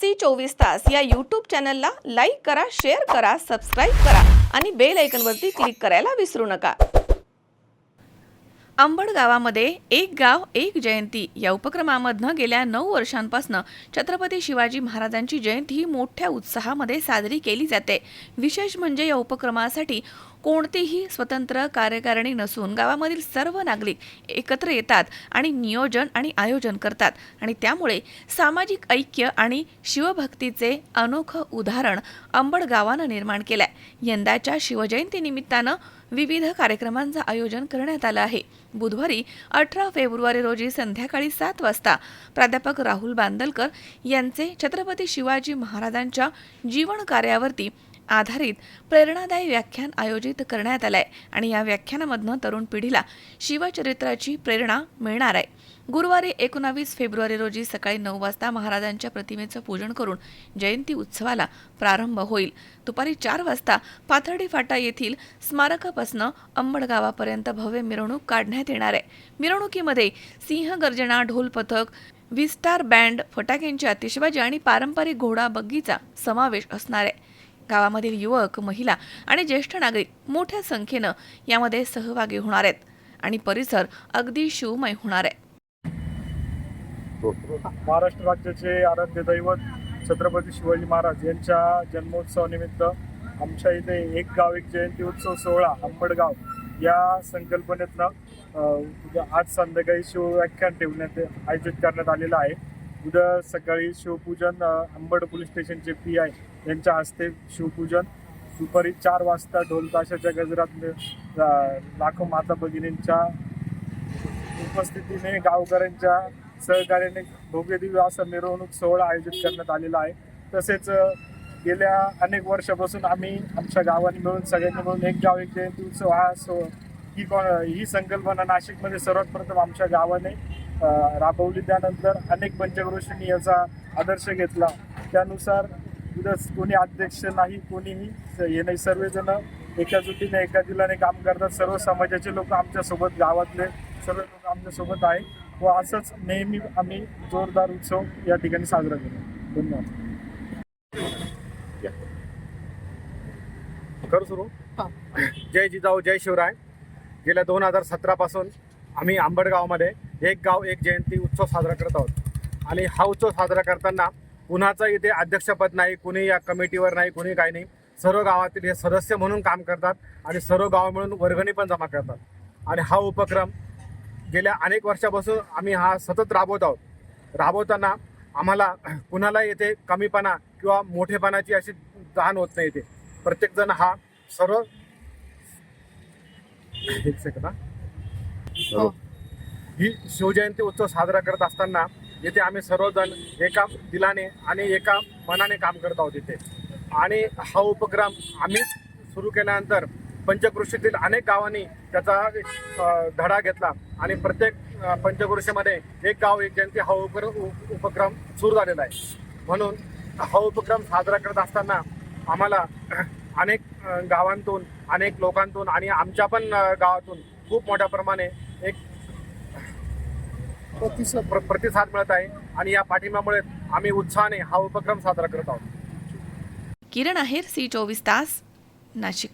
C चोवीस तास या यूट्यूब चॅनलला लाईक करा शेअर करा सबस्क्राईब करा आणि बेल आयकनवरती क्लिक करायला विसरू नका. अंबड गावामध्ये एक गाव एक जयंती या उपक्रमामधनं गेल्या नऊ वर्षांपासून छत्रपती शिवाजी महाराजांची जयंती ही मोठ्या उत्साहामध्ये साजरी केली जाते. विशेष म्हणजे या उपक्रमासाठी कोणतीही स्वतंत्र कार्यकारिणी नसून गावामधील सर्व नागरिक एकत्र येतात आणि नियोजन आणि आयोजन करतात. आणि त्यामुळे सामाजिक ऐक्य आणि शिवभक्तीचे अनोखं उदाहरण अंबड गावानं निर्माण केलंय. यंदाच्या शिवजयंती निमित्तानं विविध कार्यक्रमांचं आयोजन करण्यात आलं आहे. बुधवारी अठरा फेब्रुवारी रोजी संध्याकाळी सात वाजता प्राध्यापक राहुल बांदलकर यांचे छत्रपती शिवाजी महाराजांच्या जीवन कार्यावरती आधारित प्रेरणादायी व्याख्यान आयोजित करण्यात आलं आहे आणि या व्याख्यानामधनं तरुण पिढीला शिवचरित्राची प्रेरणा मिळणार आहे. गुरुवारी एकोणावीस फेब्रुवारी रोजी सकाळी नऊ वाजता महाराजांच्या प्रतिमेचं पूजन करून जयंती उत्सवाला प्रारंभ होईल. दुपारी चार वाजता पाथर्डी फाटा येथील स्मारकापासनं अंबडगावापर्यंत भव्य मिरवणूक काढण्यात येणार आहे. मिरवणुकीमध्ये सिंहगर्जना ढोल पथक विस्टार बँड फटाक्यांची आतिषबाजी आणि पारंपरिक घोडा बग्गीचा समावेश असणार आहे. गावामधील युवक महिला आणि ज्येष्ठ नागरिक मोठ्या संख्येनं यामध्ये सहभागी होणार आहेत आणि परिसर अगदी शिवमय होणार आहे. महाराष्ट्र राज्याचे आराध्य दैवत छत्रपती शिवाजी महाराज यांच्या जन्मोत्सवानिमित्त आमच्या इथे एक गाव एक जयंती उत्सव सोहळा आंबडगाव या संकल्पनेतनं उद्या आज संध्याकाळी शिवव्याख्यान ठेवण्यात आयोजित करण्यात आलेलं आहे. उद्या सकाळी शिवपूजन आंबड पोलीस स्टेशनचे पी आय यांच्या हस्ते शिवपूजन. दुपारी चार वाजता ढोलताशाच्या गजरात लाखो माता भगिनींच्या उपस्थितीने गावकऱ्यांच्या सहकार्याने भव्य असा मिरवणूक सोहळा आयोजित करण्यात आलेला आहे. तसेच गेल्या अनेक वर्षापासून आम्ही आमच्या गावाने मिळून सगळ्यांनी मिळून एक गाव एक जयंती उत्सव हा सो ही ही संकल्पना नाशिकमध्ये सर्वात प्रथम आमच्या गावाने राबवली. त्यानंतर अनेक पंचक्रोशींनी याचा आदर्श घेतला. त्यानुसार उद्याच कोणी अध्यक्ष नाही कोणीही. हे नाही सर्वजण एका जुटीने एका दिलाने काम करतात. सर्व समाजाचे लोक आमच्यासोबत गावातले सर्व लोक आमच्यासोबत आहे व असंच नेहमी आम्ही जोरदार उत्सव या ठिकाणी साजरा करतो. धन्यवाद. करू सुरू? जय जिजाऊ जय शिवराय. गेल्या दोन हजार सतरापासून आम्ही आंबडगावमध्ये एक गाव एक जयंती उत्सव साजरा करत आहोत. आणि हा उत्सव साजरा करताना कुणाचं इथे अध्यक्षपद नाही कुणी या कमिटीवर नाही कुणी काही नाही. सर्व गावातील हे सदस्य म्हणून काम करतात आणि सर्व गाव मिळून वर्गणी पण जमा करतात. आणि हा उपक्रम गेल्या अनेक वर्षापासून आम्ही हा सतत राबवत आहोत. राबवताना आम्हाला कुणाला येथे कमीपणा किंवा मोठेपणाची अशी जाण होत नाही इथे. प्रत्येकजण हा सर्व एक सेकंद हा. शिवजयंती उत्सव साजरा करत असताना येथे आम्ही सर्वजण एका दिलाने आणि एका मनाने काम करत आहोत इथे. आणि हा उपक्रम आम्ही सुरू केल्यानंतर पंचकृषीतील अनेक गावांनी त्याचा धडा घेतला आणि प्रत्येक पंचकृषीमध्ये एक गाव एक जयंती हा उपक्रम उप- उपक्रम सुरू झालेला आहे. म्हणून हा उपक्रम साजरा करत असताना आम्हाला अनेक गावांतून अनेक लोकांतून आणि आमच्या पण गावातून खूप मोठ्या प्रमाणे एक प्रतिसाद प्र- प्रतिसाद मिळत आहे आणि या पाठिंब्यामुळे आम्ही उत्साहाने हा उपक्रम साजरा करत आहोत. किरण आहेर सी चोवीस तास नाशिक.